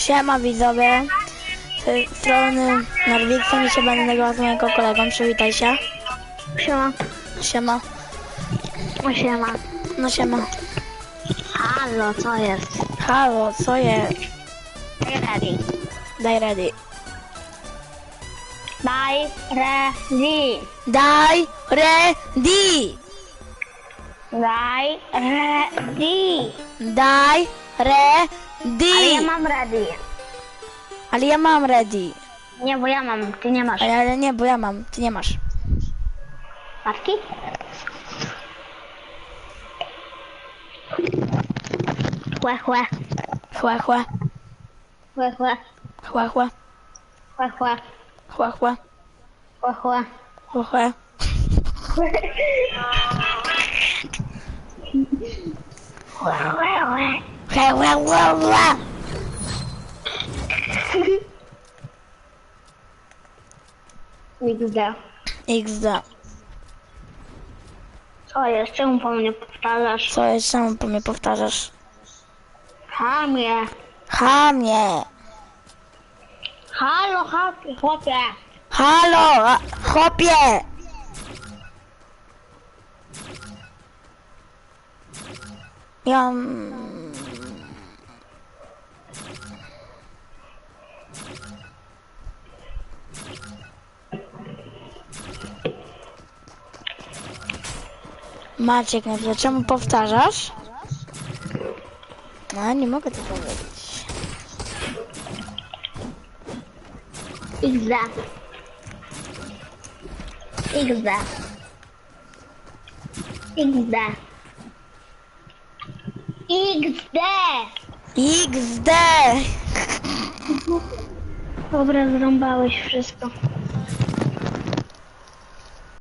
Siema widzowie, z tej strony Norwikson i się będę nagrywał z mojego kolegą, przywitaj się. Siema. Siema, O, siema. no siema. Halo, co jest? Halo, co jest? Ready. Daj ready. Daj, ready. Daj ready! Daj, ready. Daj ready! Ale ja mam ready. Ale ja mam ready. Nie, bo ja mam, ty nie masz. Ale, nie, bo ja mam, ty nie masz. Matki? Chłe, chłe. Chłe, chłe, Chłe, chłe. chłe, chłe, Chłe, chłe. chłe, chłe, Chłe, chłe. chłe, chłe. Chłe, chłe, XD. XD. Co jest? Czemu po mnie powtarzasz? Co jest, czemu po mnie powtarzasz? Hamie. Chamie. Halo, chłopie. chłopie. Halo, chłopie! Ja... Maciek napisał, czemu powtarzasz? No, nie mogę tego powiedzieć. XD. XD. XD. XD. XD! Dobra, zrąbałeś wszystko.